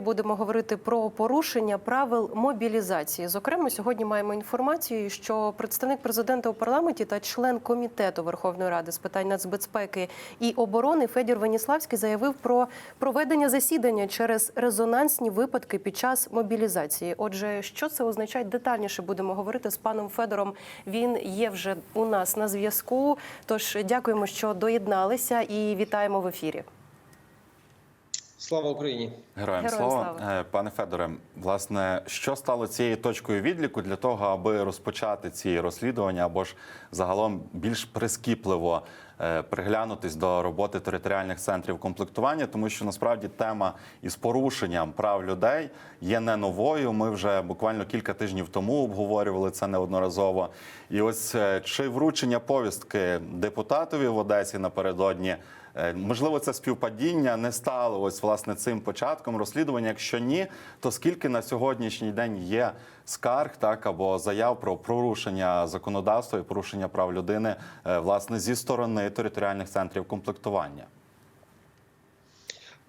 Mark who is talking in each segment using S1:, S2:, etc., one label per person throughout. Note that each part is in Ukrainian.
S1: Будемо говорити про порушення правил мобілізації. Зокрема, сьогодні маємо інформацію, що представник президента у парламенті та член комітету Верховної Ради з питань нацбезпеки і оборони Федір Веніславський заявив про проведення засідання через резонансні випадки під час мобілізації. Отже, що це означає детальніше? Будемо говорити з паном Федором. Він є вже у нас на зв'язку. Тож дякуємо, що доєдналися, і вітаємо в ефірі.
S2: Слава Україні!
S3: Героям,
S1: Героям
S3: слава.
S1: слава.
S3: Е, пане Федоре. Власне, що стало цією точкою відліку для того, аби розпочати ці розслідування або ж загалом більш прискіпливо е, приглянутись до роботи територіальних центрів комплектування, тому що насправді тема із порушенням прав людей є не новою. Ми вже буквально кілька тижнів тому обговорювали це неодноразово. І ось е, чи вручення повістки депутатові в Одесі напередодні. Е, Можливо, це співпадіння не стало ось власне цим початком розслідування. Якщо ні, то скільки на сьогоднішній день є скарг, так або заяв про порушення законодавства і порушення прав людини, е, власне, зі сторони територіальних центрів комплектування?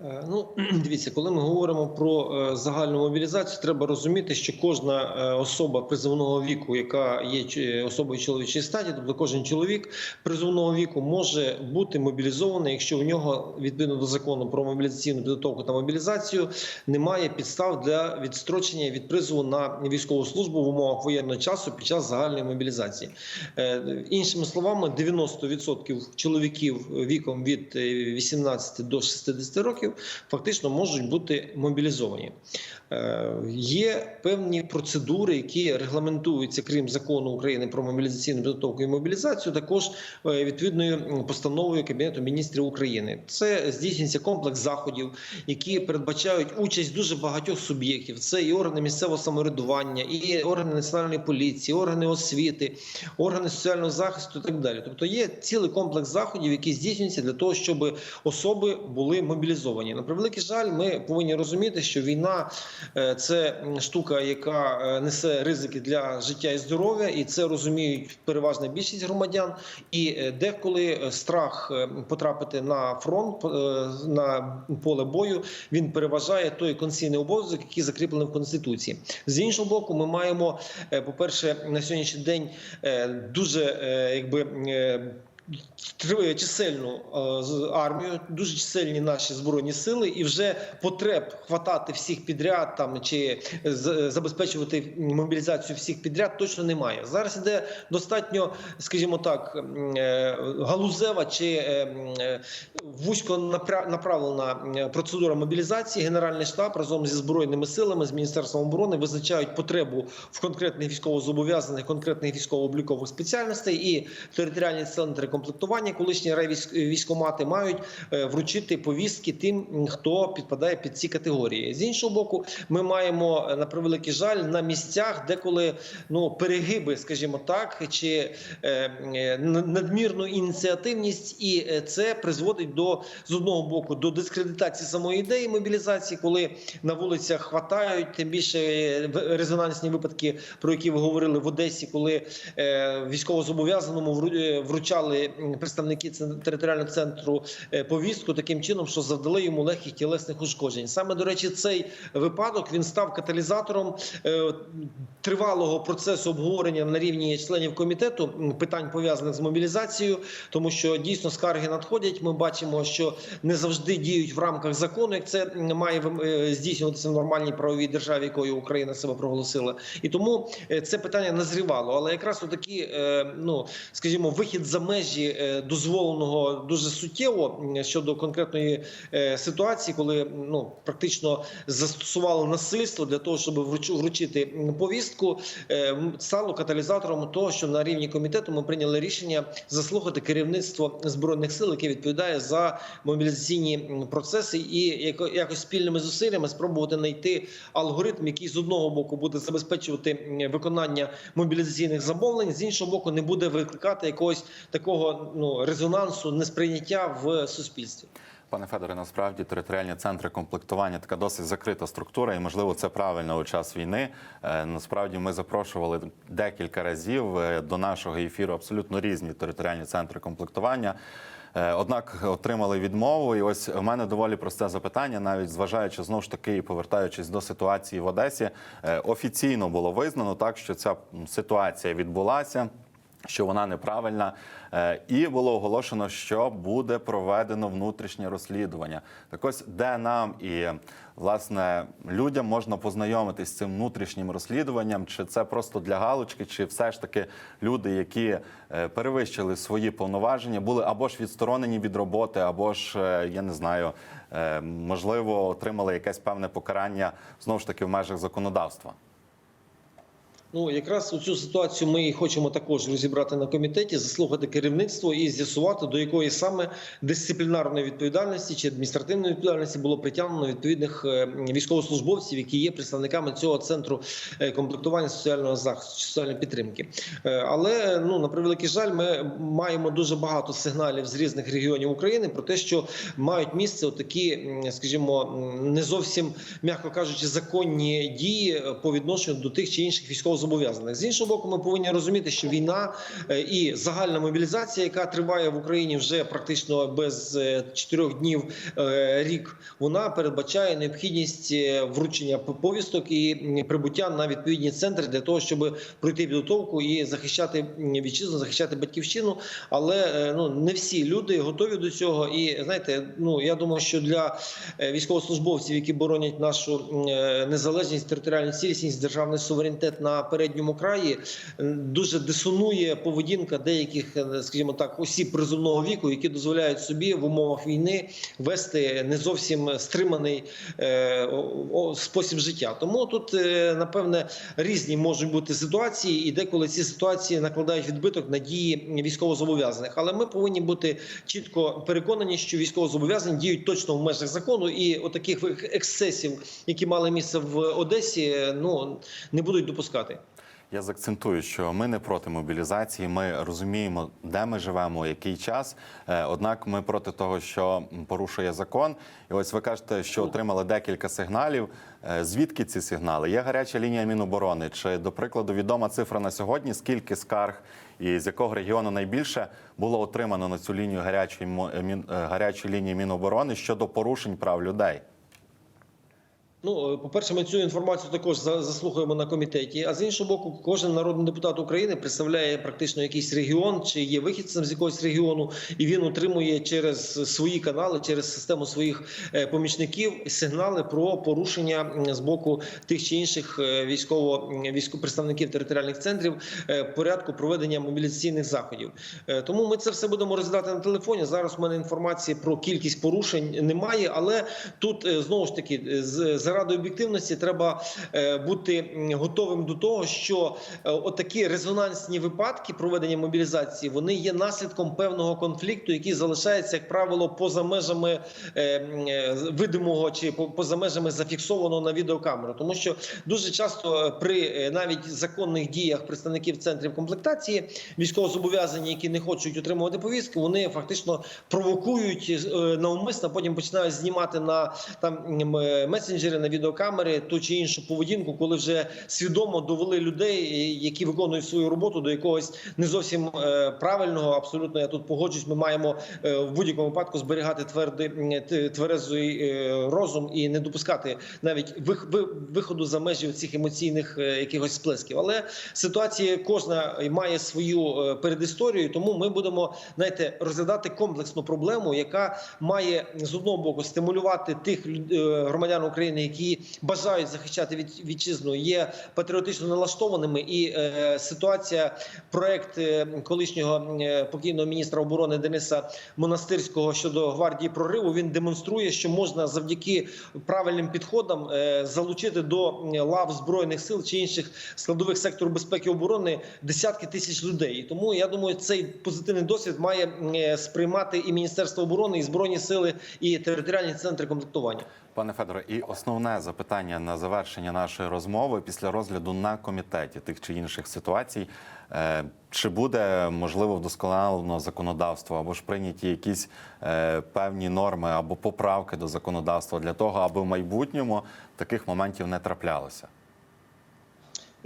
S2: Е, Ну, дивіться, коли ми говоримо про е, загальну мобілізацію, треба розуміти, що кожна е, особа призовного віку, яка є особою чоловічої статі, тобто кожен чоловік призовного віку може бути мобілізований, якщо у нього відповідно до закону про мобілізаційну підготовку та мобілізацію немає підстав для відстрочення від призову на військову службу в умовах воєнного часу під час загальної мобілізації. Іншими словами, 90% чоловіків віком від е, 18 до 60 років фактично можуть бути мобілізовані. Е, Є певні процедури, які регламентуються, крім закону України про мобілізаційну підготовку і мобілізацію, також е, відповідною постановою Кабінету міністрів України. Це здійснюється комплекс заходів, які передбачають участь дуже багатьох суб'єктів. Це і органи місцевого самоврядування, і органи національної поліції, органи освіти, органи соціального захисту і так далі. Тобто є цілий комплекс заходів, які здійснюються для того, щоб особи були мобілізовані. На превеликий жаль, ми повинні розуміти, що війна е, це штука, яка е, несе ризики для життя і здоров'я, і це розуміють переважна більшість громадян. І е, деколи страх потрапити на фронт на поле бою він переважає той конституційний обов'язок, який закріплений в конституції. З іншого боку, ми маємо, по перше, на сьогоднішній день дуже якби. Чисельну е, армію, дуже чисельні наші збройні сили, і вже потреб хватати всіх підряд там чи забезпечувати мобілізацію всіх підряд точно немає. Зараз іде достатньо, скажімо так, е, галузева чи е, вузько напра- направлена процедура мобілізації. Генеральний штаб разом зі збройними силами з міністерством оборони визначають потребу в конкретних військовозобов'язаних, конкретних військово-облікових спеціальностей і територіальні центри комплектування, колишні райвійськомати мають е, вручити повістки тим, хто підпадає під ці категорії. З іншого боку, ми маємо е, на превеликий жаль на місцях, деколи ну перегиби, скажімо так, чи е, надмірну ініціативність, і це призводить до з одного боку до дискредитації самої ідеї мобілізації, коли на вулицях хватають, тим більше резонансні випадки, про які ви говорили в Одесі, коли військовозобов'язаному вру- вручали представники територіального центру е, повістку таким чином, що завдали йому легких тілесних ушкоджень. Саме до речі, цей випадок він став каталізатором е, тривалого процесу обговорення на рівні членів комітету питань пов'язаних з мобілізацією, тому що дійсно скарги надходять. Ми бачимо, що не завжди діють в рамках закону, як це має е, здійснюватися в нормальній правовій державі, якою Україна себе проголосила. І тому це питання назрівало. Але якраз у такі, ну скажімо, вихід за межі е, дозволеного дуже суттєво щодо конкретної е, ситуації, коли ну практично застосували насильство для того, щоб вручити повістку, е, стало каталізатором того, що на рівні комітету ми прийняли рішення заслухати керівництво збройних сил, яке відповідає за мобілізаційні процеси, і яко- якось спільними зусиллями спробувати знайти алгоритм, який з одного боку буде забезпечувати виконання мобілізаційних замовлень, з іншого боку, не буде викликати якогось такого ну резонансу, несприйняття в суспільстві.
S3: Пане Федоре, насправді територіальні центри комплектування така досить закрита структура, і можливо це правильно у час війни. Е, Насправді ми запрошували декілька разів е, до нашого ефіру абсолютно різні територіальні центри комплектування. Е, Однак отримали відмову, і ось у мене доволі просте запитання, навіть зважаючи знову ж таки і повертаючись до ситуації в Одесі, офіційно було визнано так, що ця ситуація відбулася. Що вона неправильна, Е, і було оголошено, що буде проведено внутрішнє розслідування. Так ось, де нам і власне людям можна познайомитись з цим внутрішнім розслідуванням, чи це просто для галочки, чи все ж таки люди, які е, перевищили свої повноваження, були або ж відсторонені від роботи, або ж е, я не знаю, можливо, отримали якесь певне покарання знову ж таки в межах законодавства.
S2: Ну, якраз у цю ситуацію ми хочемо також розібрати на комітеті, заслухати керівництво і з'ясувати, до якої саме дисциплінарної відповідальності чи адміністративної відповідальності було притягнено відповідних е, військовослужбовців, які є представниками цього центру е, комплектування соціального захисту, соціальної підтримки. Е, Але ну на превеликий жаль, ми маємо дуже багато сигналів з різних регіонів України про те, що мають місце такі, скажімо, не зовсім м'яко кажучи, законні дії по відношенню до тих чи інших військовозобов'язаних. З іншого боку, ми повинні розуміти, що війна е, і загальна мобілізація, яка триває в Україні вже практично без е, чотирьох днів е, рік, вона передбачає необхідність вручення повісток і прибуття на відповідні центри для того, щоб пройти підготовку і захищати вітчизну, захищати батьківщину. Але ну не всі люди готові до цього. І знаєте, ну я думаю, що для військовослужбовців, які боронять нашу незалежність, територіальну цілісність, державний суверенітет на передньому краї, дуже дисонує поведінка деяких, е, скажімо так, осіб призовного віку, які дозволяють собі в умовах війни вести не зовсім стриманий е, спосіб життя. Тому тут е, напевне різні можуть бути ситуації, і деколи ці ситуації накладають відбиток на дії військовозобов'язаних. Але ми повинні бути чітко переконані, що військовозобов'язані діють точно в межах закону, і отаких ексцесів, які мали місце в Одесі, е, ну не будуть допускати.
S3: Я заакцентую, що ми не проти мобілізації. Ми розуміємо, де ми живемо, який час. Е, Однак ми проти того, що порушує закон. І ось ви кажете, що отримали декілька сигналів. Е, Звідки ці сигнали? Є гаряча лінія Міноборони. Чи, до прикладу, відома цифра на сьогодні? Скільки скарг і з якого регіону найбільше було отримано на цю лінію гарячої е, гарячої лінії Міноборони щодо порушень прав людей?
S2: Ну, е, по-перше, ми цю інформацію також за- заслухаємо на комітеті. А з іншого боку, кожен народний депутат України представляє практично якийсь регіон чи є вихідцем з якогось регіону, і він отримує через свої канали, через систему своїх е, помічників сигнали про порушення з боку тих чи інших е, військово представників територіальних центрів порядку проведення мобілізаційних заходів. Тому ми це все будемо розглядати на телефоні. Зараз у мене інформації про кількість порушень немає, але тут знову ж таки з заради об'єктивності треба е, бути готовим до того, що е, отакі резонансні випадки проведення мобілізації вони є наслідком певного конфлікту, який залишається, як правило, поза межами е, видимого чи по- поза межами зафіксованого на відеокамеру, тому що дуже часто при навіть законних діях представників центрів комплектації військовозобов'язані, які не хочуть отримувати повістки, вони фактично провокують навмисно, потім починають знімати на там месенджери, на відеокамери ту чи іншу поведінку, коли вже свідомо довели людей, які виконують свою роботу до якогось не зовсім е, правильного. Абсолютно я тут погоджуюсь. Ми маємо е, в будь-якому випадку зберігати твердий тверезий е, розум і не допускати навіть вих- виходу за межі цих емоційних якихось сплесків. Але ситуація кожна має свою передісторію, тому ми будемо знаєте, розглядати комплексну проблему, яка має з одного боку стимулювати тих громадян України, які бажають захищати вітчизну, є патріотично налаштованими. І е, ситуація, проект е, колишнього е, покійного міністра оборони Дениса Монастирського щодо гвардії прориву. Він демонструє, що можна завдяки правильним підходам залучити до лав збройних сил чи інших складових сектору безпеки оборони десятки тисяч людей. Тому я думаю, цей позитивний досвід має сприймати і Міністерство оборони, і збройні сили, і територіальні центри комплектування.
S3: Пане Федоре, і основне запитання на завершення нашої розмови після розгляду на комітеті тих чи інших ситуацій. Е, Чи буде можливо вдосконалено законодавство або ж прийняті якісь е, певні норми або поправки до законодавства для того, аби в майбутньому таких моментів не траплялося?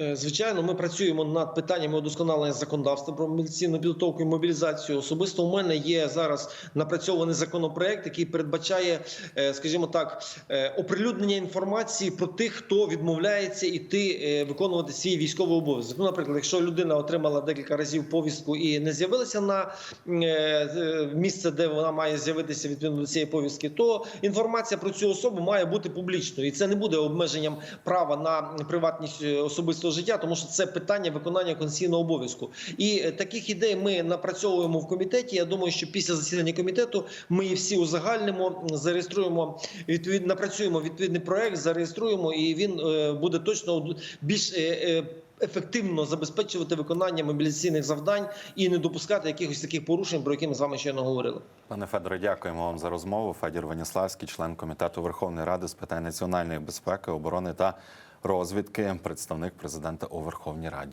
S2: Е, Звичайно, ми працюємо над питаннями удосконалення законодавства про мобілізаційну підготовку і мобілізацію. Особисто у мене є зараз напрацьований законопроект, який передбачає, е, скажімо так, е, оприлюднення інформації про тих, хто відмовляється іти виконувати свій військовий обов'язок. Ну, наприклад, якщо людина отримала декілька разів повістку і не з'явилася на місце, де вона має з'явитися відповідно до цієї повістки, то інформація про цю особу має бути публічною, і це не буде обмеженням права на приватність е, особистого життя, тому що це питання виконання конституційного обов'язку. І е, таких ідей ми напрацьовуємо в комітеті. Я думаю, що після засідання комітету ми їх всі узагальнимо, зареєструємо відповідно, напрацюємо відповідний проект, зареєструємо, і він е, буде точно більш е, ефективно забезпечувати виконання мобілізаційних завдань і не допускати якихось таких порушень, про які ми з вами щойно говорили.
S3: Пане Федоре, дякуємо вам за розмову. Федір Ваніславський, член комітету Верховної Ради з питань національної безпеки, оборони та розвідки, представник президента у Верховній Раді.